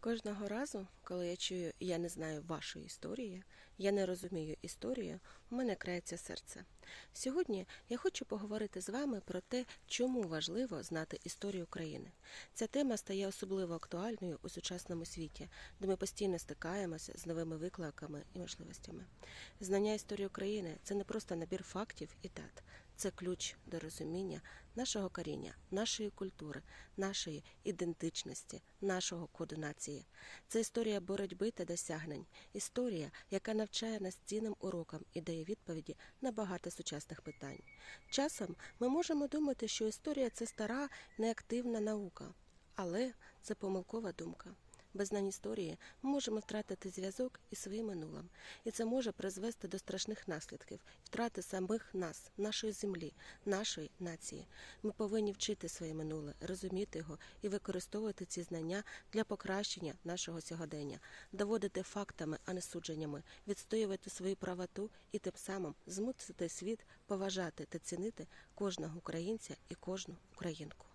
Кожного разу, коли я чую я не знаю вашої історії, я не розумію історію, у мене крається серце. Сьогодні я хочу поговорити з вами про те, чому важливо знати історію України. Ця тема стає особливо актуальною у сучасному світі, де ми постійно стикаємося з новими викликами і можливостями. Знання історії України це не просто набір фактів і дат, це ключ до розуміння нашого коріння, нашої культури, нашої ідентичності, нашого коду нації. Це історія боротьби та досягнень, історія, яка навчає нас цінним урокам і дає відповіді на багато сучасних питань. Часом ми можемо думати, що історія це стара, неактивна наука, але це помилкова думка. Без знань історії ми можемо втратити зв'язок із своїм минулим, і це може призвести до страшних наслідків втрати самих нас, нашої землі, нашої нації. Ми повинні вчити своє минуле, розуміти його і використовувати ці знання для покращення нашого сьогодення, доводити фактами, а не судженнями, відстоювати свою правоту і тим самим змусити світ поважати та цінити кожного українця і кожну українку.